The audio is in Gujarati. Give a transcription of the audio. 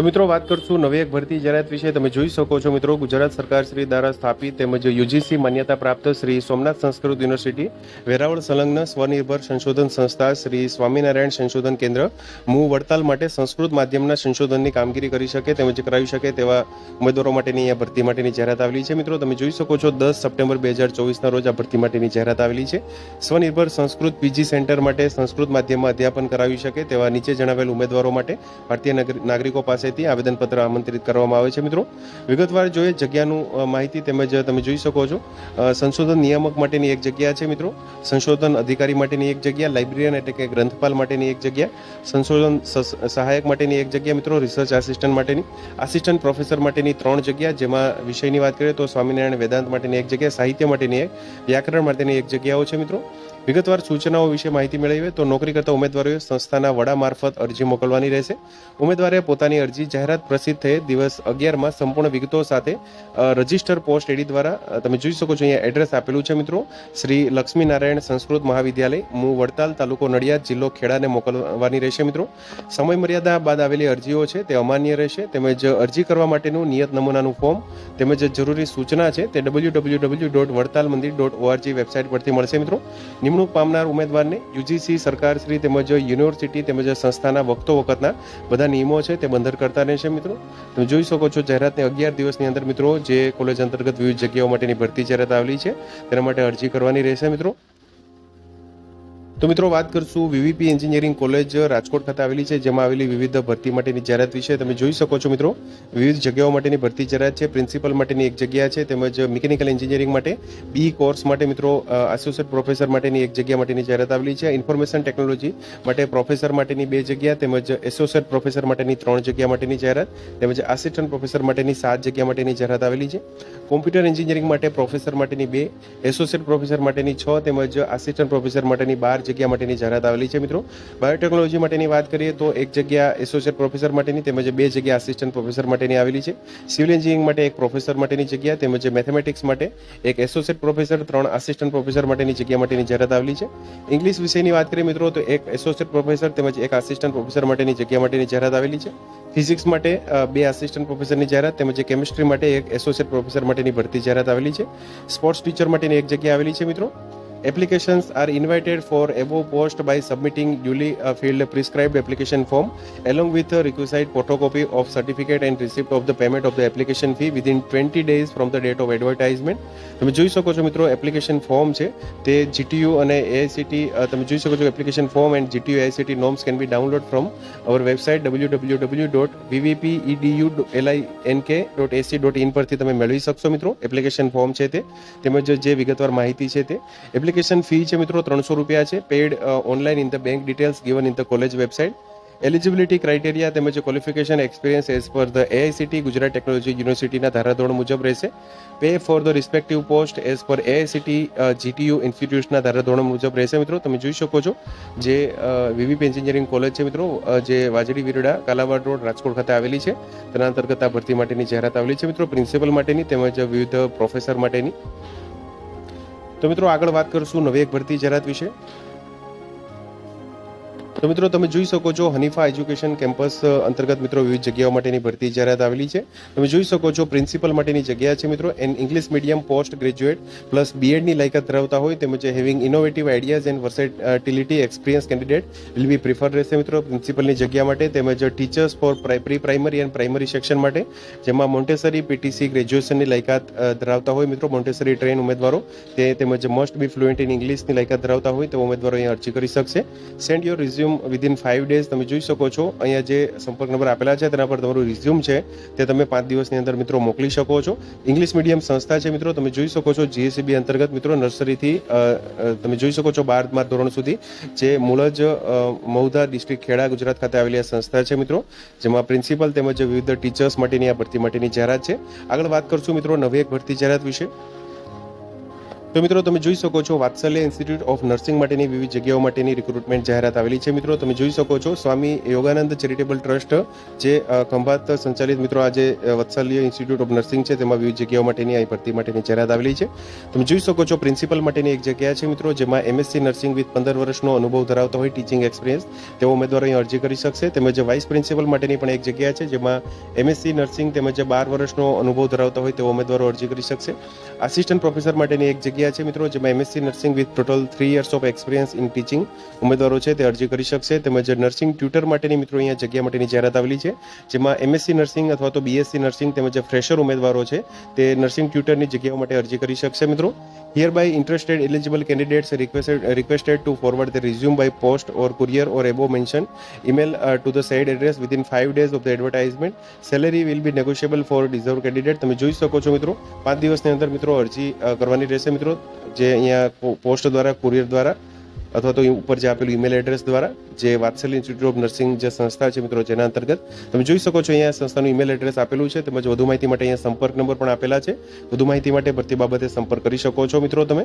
તો મિત્રો, વાત કરશું નવી એક ભરતી જાહેરાત વિશે. તમે જોઈ શકો છો મિત્રો, ગુજરાત સરકાર શ્રી દ્વારા સ્થાપિત તેમજ યુજીસી માન્યતા પ્રાપ્ત શ્રી સોમનાથ સંસ્કૃત યુનિવર્સિટી, વેરાવળ સંલગ્ન સ્વનિર્ભર સંશોધન સંસ્થા શ્રી સ્વામિનારાયણ સંશોધન કેન્દ્ર, મૂ વડતાલ માટે સંસ્કૃત માધ્યમના સંશોધનની કામગીરી કરી શકે તેમજ કરાવી શકે તેવા ઉમેદવારો માટેની આ ભરતી માટેની જાહેરાત આવેલી છે. મિત્રો, તમે જોઈ શકો છો, દસ સપ્ટેમ્બર બે હજાર ચોવીસના રોજ આ ભરતી માટેની જાહેરાત આવેલી છે. સ્વનિર્ભર સંસ્કૃત પીજી સેન્ટર માટે સંસ્કૃત માધ્યમમાં અધ્યાપન કરાવી શકે તેવા નીચે જણાવેલ ઉમેદવારો માટે ભારતીય નાગરિકો નાગરિકો પાસેથી આવેદનપત્ર આમંત્રિત કરવામાં આવે છે મિત્રો. વિગતવાર જોઈએ જગ્યાનું માહિતી તેમજ તમે જોઈ શકો છો. સંશોધન નિયામક માટેની એક જગ્યા છે મિત્રો. સંશોધન અધિકારી માટેની એક જગ્યા, લાઇબ્રેરિયન એટલે કે ગ્રંથપાલ માટેની એક જગ્યા, સંશોધન સહાયક માટેની એક જગ્યા મિત્રો, રિસર્ચ આસિસ્ટન્ટ માટેની. આસિસ્ટન્ટ પ્રોફેસર માટેની ત્રણ જગ્યા, જેમાં વિષયની વાત કરીએ તો સ્વામિનારાયણ વેદાંત માટેની એક જગ્યા, સાહિત્ય માટેની એક, વ્યાકરણ માટેની એક જગ્યાઓ છે મિત્રો. વિગતવાર સૂચનાઓ વિશે માહિતી મેળવીએ તો નોકરી કરતા ઉમેદવારોએ સંસ્થાના વડા મારફત અરજી મોકલવાની રહેશે. ઉમેદવારે પોતાની અરજી જાહેરાત પ્રસિદ્ધ થયે દિવસ અગિયારમાં સંપૂર્ણ વિગતો સાથે રજિસ્ટર પોસ્ટ એડી દ્વારા તમે જોઈ શકો છો અહીંયા એડ્રેસ આપેલું છે મિત્રો. શ્રી લક્ષ્મીનારાયણ સંસ્કૃત મહાવિદ્યાલય, મૂ વડતાલ તાલુકો નડિયાદ, જિલ્લો ખેડાને મોકલવાની રહેશે મિત્રો. સમય મર્યાદા બાદ આવેલી અરજીઓ છે તે અમાન્ય રહેશે. તેમજ અરજી કરવા માટેનું નિયત નમૂનાનું ફોર્મ, તેમજ જરૂરી સૂચના છે તે W W W dot Vadtal મંદિર ડોટ ઓઆરજી વેબસાઇટ પરથી મળશે મિત્રો. નિમણૂક પામનાર ઉમેદવારને યુજીસી સરકારશ્રી તેમજ યુનિવર્સિટી તેમજ સંસ્થાના વખતો વખતના બધા નિયમો છે તે બંધર કરતા રહેશે મિત્રો. તમે જોઈ શકો છો જાહેરાતને અગિયાર દિવસની અંદર મિત્રો જે કોલેજ અંતર્ગત વિવિધ જગ્યાઓ માટેની ભરતી જાહેરાત આવેલી છે, તેના માટે અરજી કરવાની રહેશે મિત્રો. તો મિત્રો વાત કરશું વીવીપી એન્જિનિયરિંગ કોલેજ રાજકોટ ખાતે આવેલી છે, જેમાં આવેલી વિવિધ ભરતી માટેની જાહેરાત વિશે. તમે જોઈ શકો છો મિત્રો, વિવિધ જગ્યાઓ માટેની ભરતી જાહેરાત છે. પ્રિન્સિપલ માટેની એક જગ્યા છે, તેમજ મિકેનિકલ એન્જિનિયરિંગ માટે બી કોર્સ માટે મિત્રો એસોસિએટ પ્રોફેસર માટેની એક જગ્યા માટેની જાહેરાત આવેલી છે. ઇન્ફોર્મેશન ટેકનોલોજી માટે પ્રોફેસર માટેની બે જગ્યા, તેમજ એસોસિએટ પ્રોફેસર માટેની ત્રણ જગ્યા માટેની જાહેરાત, તેમજ આસિસ્ટન્ટ પ્રોફેસર માટેની સાત જગ્યા માટેની જાહેરાત આવેલી છે. કોમ્પ્યુટર એન્જિનિયરિંગ માટે પ્રોફેસર માટેની બે એસોસિએટ પ્રોફેસર માટેની છ, તેમજ આસિસ્ટન્ટ પ્રોફેસર માટેની બાર જગ્યા માટેની જાહેરાત આવેલી છે મિત્રો. બાયોટેકનોલોજી માટેની વાત કરીએ તો એક જગ્યા એસોસિએટ પ્રોફેસર માટેની તેમજ બે જગ્યા આસિસ્ટન્ટ પ્રોફેસર માટેની આવેલી છે. સિવિલ એન્જિનિયરિંગ માટે એક પ્રોફેસર માટેની જગ્યા તેમજ મેથેમેટિક્સ માટે એક એસોસિએટ પ્રોફેસર ત્રણ આસિસ્ટન્ટ પ્રોફેસર માટેની જગ્યા માટેની જાહેરાત આવેલી છે. ઇંગ્લિશ વિષયની વાત કરીએ મિત્રો તો એક એસોસિએટ પ્રોફેસર તેમજ એક આસિસ્ટન્ટ પ્રોફેસર માટેની જગ્યા માટેની જાહેરાત આવેલી છે. ફિઝિક્સ માટે બે આસિસ્ટન્ટ પ્રોફેસરની જાહેરાત તેમજ કેમિસ્ટ્રી માટે એક એસોસિએટ પ્રોફેસર માટેની ભરતી જાહેરાત આવેલી છે. સ્પોર્ટ્સ ટીચર માટેની એક જગ્યા આવેલી છે મિત્રો. Applications are invited for above post by submitting duly uh, filled prescribed application form along with a requisite photocopy of certificate and receipt of the payment of the application fee within 20 days from the date of advertisement. તમે જોઈ શકો છો મિત્રો એપ્લિકેશન ફોર્મ છે તે જીટીયુ અને એઆઈસીટી તમે જોઈ શકો છો application form and GTU AICTE norms can be download from our website W W W dot VVPEDU LI NK dot AC dot in પરથી તમે મેળવી શકશો મિત્રો એપ્લિકેશન ફોર્મ છે તે તેમજ જે વિગતવાર માહિતી છે તે એપ્લિકેશન ફી છે મિત્રો ત્રણસો રૂપિયા છે. Paid online in the bank details given in the college website eligibility criteria તેમજ qualification experience as per the AICTE Gujarat technology યુનિવર્સિટીના ધારાધોરણ મુજબ રહેશે. Pay for the respective post as per AICTE GTU ઇન્સ્ટિટ્યૂટ્સના ધારાધોરણ મુજબ રહેશે મિત્રો. તમે જોઈ શકો છો જે વિવિપ એન્જિનિયરિંગ કોલેજ છે મિત્રો જે વાજડી વિરડા, કાલાવાડ રોડ, રાજકોટ ખાતે આવેલી છે. તેના અંતર્ગત આ ભરતી માટેની જાહેરાત આવેલી છે મિત્રો. પ્રિન્સિપલ માટેની તેમજ વિવિધ પ્રોફેસર માટેની. તો મિત્રો આગળ વાત કરશું નવી એક ભરતી જાહેરાત વિશે. તો મિત્રો તમે જોઈ શકો છો હનીફા એજ્યુકેશન કેમ્પસ અંતર્ગત મિત્રો વિવિધ જગ્યાઓ માટેની ભરતી જાહેરાત આવેલી છે. તમે જોઈ શકો છો પ્રિન્સિપલ માટેની જગ્યા છે મિત્રો. An English medium post graduate plus બીએડની લાયકાત ધરાવતા હોય તેમજ having innovative ideas and versatility experience candidate will be prefer રહેશે મિત્રો પ્રિન્સિપલની જગ્યા માટે તેમજ teachers for pre primary and primary section માટે જેમાં મોન્ટેસરી પીટીસી ગ્રેજ્યુએશનની લાયકાત ધરાવતા હોય મિત્રો. મોન્ટેસરી ટ્રેન ઉમેદવારો તે તેમજ મસ્ટ બી ફ્લુએન્ટ ઇન ઇંગ્લિશની લાયકાત ધરાવતા હોય તો ઉમેદવારો અહીંયા અરજી કરી શકશે. Send your resume resume within five days તમે જોઈ શકો છો. અહીંયા જે સંપર્ક નંબર આપેલા છે, તેના પર તમારું રિઝ્યુમ છે, તે તમે પાંચ દિવસની અંદર મિત્રો મોકલી શકો છો. ઇંગ્લિશ મીડિયમ સંસ્થા છે મિત્રો, તમે જોઈ શકો છો જીએસસીબી અંતર્ગત મિત્રો નર્સરીથી તમે જોઈ શકો છો બારમા ધોરણ સુધી જે મૂળ જ મહુધા ડિસ્ટ્રિક્ટ ખેડા ગુજરાત ખાતે આવેલી આ સંસ્થા છે મિત્રો, જેમાં પ્રિન્સિપલ તેમજ વિવિધ ટીચર્સ માટેની આ ભરતી માટેની જાહેરાત છે. આગળ વાત કરશું મિત્રો નવી એક ભરતી જાહેરાત વિશે. તો મિત્રો, તમે જોઈ શકો છો વાત્સલ્ય ઇન્સ્ટિટ્યૂટ ઓફ નર્સિંગ માટેની વિવિધ જગ્યાઓ માટેની રિક્રુટમેન્ટ જાહેરાત આવેલી છે. મિત્રો, તમે જોઈ શકો છો સ્વામી યોગાનંદ ચેરિટેબલ ટ્રસ્ટ, જે ખંભાત સંચાલિત મિત્રો આજે વાત્સલ્ય ઇન્સ્ટિટ્યૂટ ઓફ નર્સિંગ છે, તેમાં વિવિધ જગ્યાઓ માટેની અહીં ભરતી માટેની જાહેરાત આવેલી છે. તમે જોઈ શકો છો પ્રિન્સિપલ માટેની એક જગ્યા છે મિત્રો, જેમાં એમએસસી નર્સિંગ વિથ પંદર વર્ષનો અનુભવ ધરાવતો હોય ટીચિંગ એક્સપિરિયન્સ તેઓ ઉમેદવારો અહીં અરજી કરી શકશે. તેમજ વાઇસ પ્રિન્સિપલ માટેની પણ એક જગ્યા છે, જેમાં એમએસસી નર્સિંગ તેમજ બાર વર્ષનો અનુભવ ધરાવતા હોય તેઓ ઉમેદવારો અરજી કરી શકશે. આસિસ્ટન્ટ પ્રોફેસર માટેની એક જગ્યા છે મિત્રો જેમાં MSc nursing with total three years of experience in teaching ઉમેદવારો છે તે અરજી કરી શકશે. તેમજ નર્સિંગ ટ્યુટર માટેની મિત્રો અહીંયા જગ્યા માટેની જાહેરાત આવેલી છે જેમાં એમએસસી નર્સિંગ અથવા તો બીએસસી નર્સિંગ તેમજ ફ્રેશર ઉમેદવારો છે તે નર્સિંગ ટ્યુટરની જગ્યાઓ માટે અરજી કરી શકશે મિત્રો. Hereby interested eligible candidates requested requested to forward the resume by post or courier or above mention email uh, to the said address within 5 days of the advertisement. Salary will be negotiable for deserved candidate. તમે જોઈ શકો છો મિત્રો પાંચ દિવસની અંદર મિત્રો અરજી અ, કરવાની રહેશે મિત્રો. જે અહીંયા પોસ્ટ દ્વારા, કુરિયર દ્વારા, અથવા તો ઉપર જે આપેલું ઈમેલ એડ્રેસ દ્વારા, જે વાત્સલ્ય ઇન્સ્ટિટ્યૂટ ઓફ નર્સિંગ જે સંસ્થા છે મિત્રો, જેના અંતર્ગત, તમે જોઈ શકો છો અહીંયા સંસ્થાનું ઈમેલ એડ્રેસ આપેલું છે, તેમજ વધુ માહિતી માટે અહીંયા સંપર્ક નંબર પણ આપેલા છે. વધુ માહિતી માટે ભરતી બાબતે સંપર્ક કરી શકો છો મિત્રો તમે.